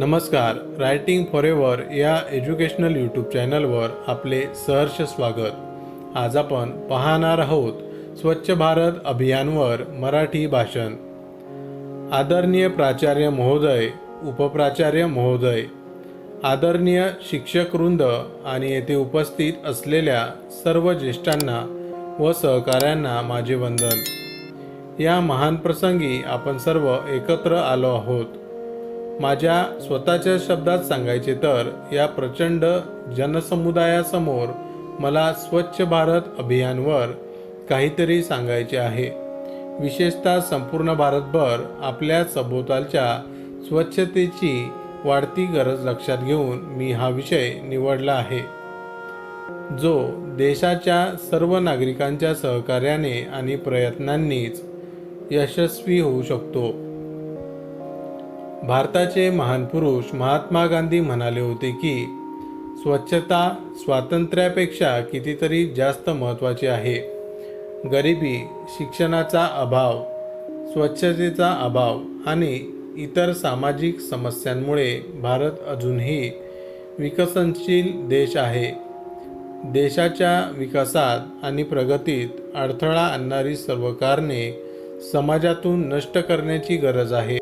नमस्कार writing forever या educational YouTube चॅनलवर आपले सहर्ष स्वागत. आज आपण पाहणार आहोत स्वच्छ भारत अभियानवर मराठी भाषण. आदरणीय प्राचार्य महोदय उपप्राचार्य महोदय आदरणीय शिक्षक वृंद आणि येथे उपस्थित असलेल्या सर्व ज्येष्ठांना व सहकाऱ्यांना माझे वंदन. या महान प्रसंगी आपण सर्व एकत्र आलो आहोत. माझ्या स्वतःच्या शब्दात सांगायचे तर या प्रचंड जनसमुदायासमोर मला स्वच्छ भारत अभियानवर काहीतरी सांगायचे आहे. विशेषतः संपूर्ण भारतभर आपल्या सभोवतालच्या स्वच्छतेची वाढती गरज लक्षात घेऊन मी हा विषय निवडला आहे. जो देशाच्या सर्व नागरिकांच्या सहकार्याने आणि प्रयत्नांनीच यशस्वी होऊ शकतो. भारताचे महान पुरुष महात्मा गांधी म्हणाले होते की स्वच्छता स्वातंत्र्यापेक्षा कितीतरी जास्त महत्त्वाची आहे. गरिबी शिक्षणाचा अभाव स्वच्छतेचा अभाव आणि इतर सामाजिक समस्यांमुळे भारत अजूनही विकसनशील देश आहे. देशाच्या विकासात आणि प्रगतीत अडथळा आणणारी सर्व कारणे समाजातून नष्ट करण्याची गरज आहे.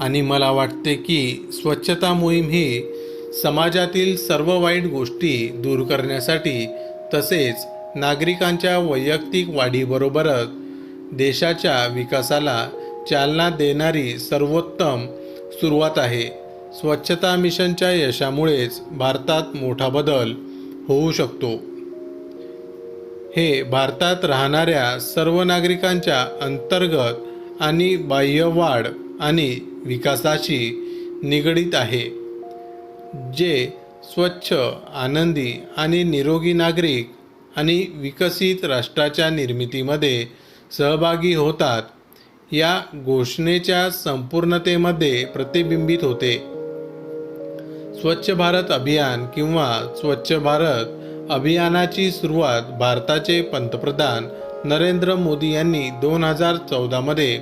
आणि मला वाटते की स्वच्छता मोहीम ही समाजातील सर्व वाईट गोष्टी दूर करण्यासाठी तसेच नागरिकांच्या वैयक्तिक वाढीबरोबरच देशाच्या विकासाला चालना देणारी सर्वोत्तम सुरुवात आहे. स्वच्छता मिशनच्या यशामुळेच भारतात मोठा बदल होऊ शकतो. हे भारतात राहणाऱ्या सर्व नागरिकांच्या अंतर्गत आणि बाह्य वाढ आणि विकासाशी निगडीत आहे जे स्वच्छ आनंदी आणि निरोगी नागरिक आणि विकसित राष्ट्राच्या निर्मितीमध्ये सहभागी होतात या घोषणेच्या संपूर्णतेमध्ये प्रतिबिंबित होते. स्वच्छ भारत अभियान किंवा स्वच्छ भारत अभियानाची सुरुवात भारताचे पंतप्रधान नरेंद्र मोदी यांनी दोन हजार चौदामध्ये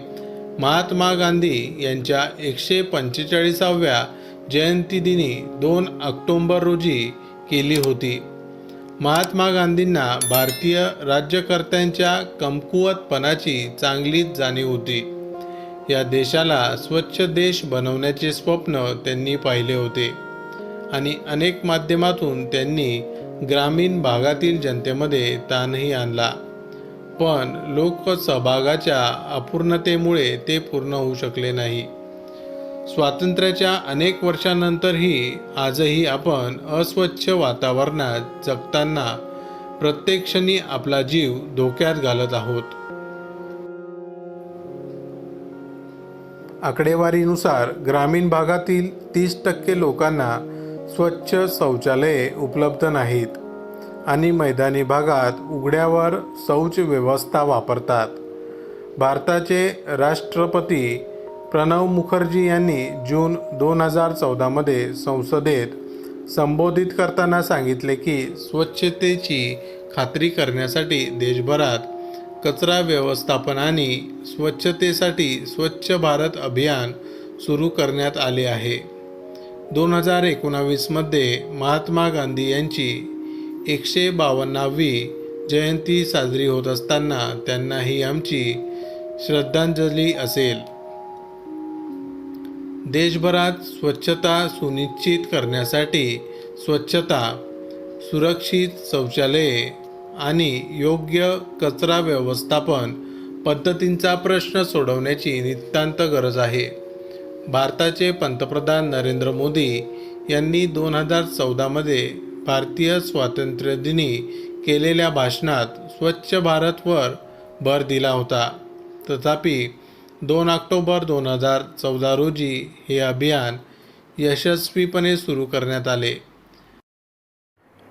महात्मा गांधी यांच्या एकशे पंचेचाळीसाव्या जयंतीदिनी दोन ऑक्टोंबर रोजी केली होती. महात्मा गांधींना भारतीय राज्यकर्त्यांच्या कमकुवतपणाची चांगलीच जाणीव होती. या देशाला स्वच्छ देश बनवण्याचे स्वप्न त्यांनी पाहिले होते आणि अनेक माध्यमातून त्यांनी ग्रामीण भागातील जनतेमध्ये ताणही आणला. पण लोकसहभागाच्या अपूर्णतेमुळे ते पूर्ण होऊ शकले नाही. स्वातंत्र्याच्या अनेक वर्षांनंतरही आजही आपण अस्वच्छ वातावरणात जगताना प्रत्येक क्षणी आपला जीव धोक्यात घालत आहोत. आकडेवारीनुसार ग्रामीण भागातील तीस टक्के लोकांना स्वच्छ शौचालये उपलब्ध नाहीत. आणि मैदानी भागात उघड्यावर शौच व्यवस्था वापरतात. भारताचे राष्ट्रपती प्रणव मुखर्जी यांनी जून दोन हजार चौदामध्ये संसदेत संबोधित करताना सांगितले की स्वच्छतेची खात्री करण्यासाठी देशभरात कचरा व्यवस्थापन आणि स्वच्छतेसाठी स्वच्छ भारत अभियान सुरू करण्यात आले आहे. दोन हजार एकोणावीसमध्ये महात्मा गांधी यांची एकशे बावन्नावी जयंती साजरी होत असताना त्यांना ही आमची श्रद्धांजली असेल. देशभरात स्वच्छता सुनिश्चित करण्यासाठी स्वच्छता सुरक्षित शौचालये आणि योग्य कचरा व्यवस्थापन पद्धतींचा प्रश्न सोडवण्याची नितांत गरज आहे. भारताचे पंतप्रधान नरेंद्र मोदी यांनी दोन हजार चौदामध्ये भारतीय स्वातंत्र्यदिनी केलेल्या भाषणात स्वच्छ भारतवर भर दिला होता. तथापि दोन ऑक्टोबर दोन हजार चौदा रोजी हे अभियान यशस्वीपणे सुरू करण्यात आले.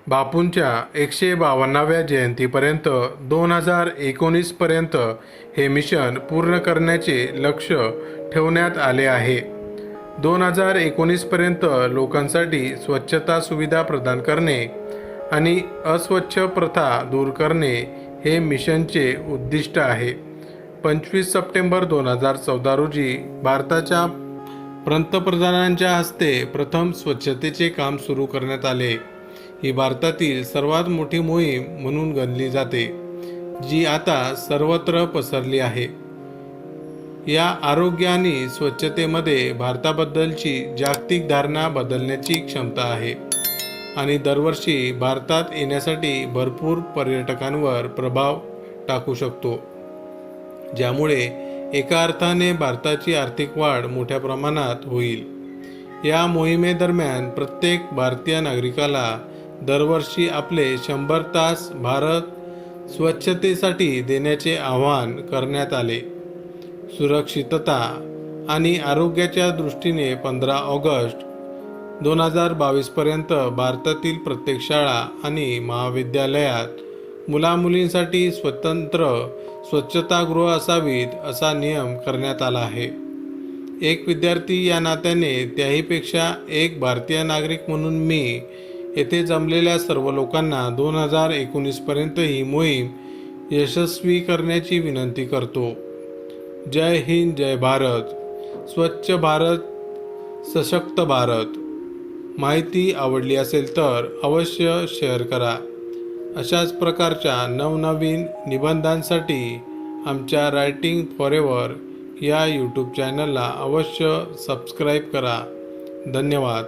बापूंच्या एकशे बावन्नाव्या जयंतीपर्यंत दोन हजार एकोणीसपर्यंत हे मिशन पूर्ण करण्याचे लक्ष ठेवण्यात आले आहे. दोन हजार एकोणीसपर्यंत लोकांसाठी स्वच्छता सुविधा प्रदान करणे आणि अस्वच्छ प्रथा दूर करणे हे मिशनचे उद्दिष्ट आहे. पंचवीस सप्टेंबर दोन हजार चौदा रोजी भारताच्या पंतप्रधानांच्या हस्ते प्रथम स्वच्छतेचे काम सुरू करण्यात आले. ही भारतातील सर्वात मोठी मोहीम म्हणून गणली जाते जी आता सर्वत्र पसरली आहे. या आरोग्य आणि स्वच्छतेमध्ये भारताबद्दलची जागतिक धारणा बदलण्याची क्षमता आहे. आणि दरवर्षी भारतात येण्यासाठी भरपूर पर्यटकांवर प्रभाव टाकू शकतो. ज्यामुळे एका अर्थाने भारताची आर्थिक वाढ मोठ्या प्रमाणात होईल. या मोहिमेदरम्यान प्रत्येक भारतीय नागरिकाला दरवर्षी आपले शंभर तास भारत स्वच्छतेसाठी देण्याचे आवाहन करण्यात आले. सुरक्षितता आणि आरोग्याच्या दृष्टीने पंधरा ऑगस्ट दोन हजार बावीसपर्यंत भारतातील प्रत्येक शाळा आणि महाविद्यालयात मुलामुलींसाठी स्वतंत्र स्वच्छतागृह असावीत असा नियम करण्यात आला आहे. एक विद्यार्थी या नात्याने त्याहीपेक्षा एक भारतीय नागरिक म्हणून मी येथे जमलेल्या सर्व लोकांना दोन हजार एकोणीसपर्यंत ही मोहीम यशस्वी करण्याची विनंती करतो. जय हिंद जय भारत. स्वच्छ भारत सशक्त भारत. माहिती आवडली असेल तर अवश्य शेअर करा. अशाच प्रकारच्या नवनवीन निबंधांसाठी आमच्या रायटिंग फॉरेवर या यूट्यूब चॅनलला अवश्य सबस्क्राईब करा. धन्यवाद.